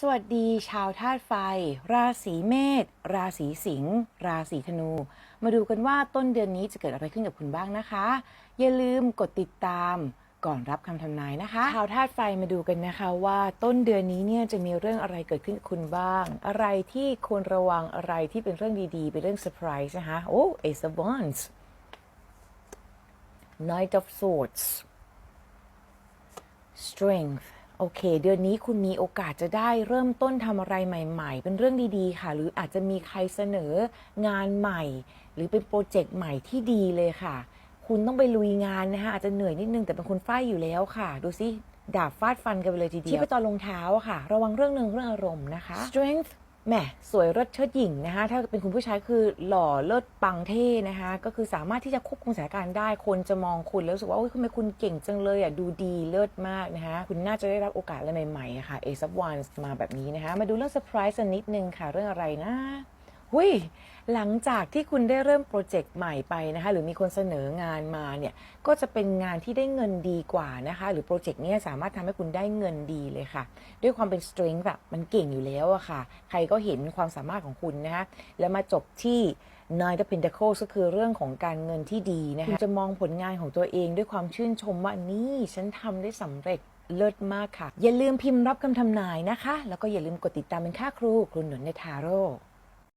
สวัสดีชาวธาตุไฟ ราศีเมษราศีสิงห์ราศีธนู มาดูกันว่าต้นเดือนนี้จะเกิดอะไรขึ้นกับคุณบ้างนะคะ อย่าลืมกดติดตามก่อนรับคำทำนายนะคะชาวธาตุไฟมาดูกันนะคะว่าต้นเดือนนี้เนี่ยจะมีเรื่องอะไรเกิดขึ้นกับคุณบ้าง อะไรที่ควรระวังอะไรที่เป็นเรื่องดีๆ เป็นเรื่องเซอร์ไพรส์นะคะโอ้ Ace of Wands Knight of Swords strength โอเค เดือนนี้คุณมีโอกาสจะได้เริ่มต้นทำอะไรใหม่ ๆ เป็นเรื่องดีๆ ค่ะ หรืออาจจะมีใครเสนองานใหม่ หรือเป็นโปรเจกต์ใหม่ที่ดีเลยค่ะ คุณต้องไปลุยงานนะคะอาจจะเหนื่อยนิดนึงแต่เป็นคนฝ้ายอยู่แล้วค่ะ ดูสิดาบฟาดฟันกันไปเลยทีเดียวที่ไปตอนลงเท้าอะค่ะ ระวังเรื่องหนึ่งเรื่องอารมณ์นะคะ strength แหมสวยเลิศเชิดหญิงนะคะ ถ้าเป็นคุณผู้ชายคือหล่อเลิศปังเท่นะคะ ก็คือสามารถที่จะควบคุมสถานการณ์ได้ คนจะมองคุณแล้วรู้สึกว่าโอ้ยทำไมคุณเก่งจังเลยอะดูดีเลิศมากนะคะ คุณน่าจะได้รับโอกาสอะไรใหม่ๆะค่ะเอซับวันมาแบบนี้นะคะ มาดูเรื่องเซอร์ไพรส์นิดนึงค่ะเรื่องอะไรนะ หุ้ยหลังจากที่คุณได้เริ่มโปรเจกต์ใหม่ไปนะคะ หรือมีคนเสนองานมาเนี่ย ก็จะเป็นงานที่ได้เงินดีกว่านะคะ หรือโปรเจกต์นี้สามารถทำให้คุณได้เงินดีเลยค่ะ ด้วยความเป็น strength แบบมันเก่งอยู่แล้วอะค่ะ ใครก็เห็นความสามารถของคุณนะคะ แล้วมาจบที่ Nine of Pentacles ก็คือเรื่องของการเงินที่ดีนะคะคุณจะมองผลงานของตัวเองด้วยความชื่นชมว่านี่ฉันทำได้สำเร็จเลิศมากค่ะ อย่าลืมพิมพ์รับคำทำนายนะคะ แล้วก็อย่าลืมกดติดตามเป็นค่าครูครูหนุนในทาโร่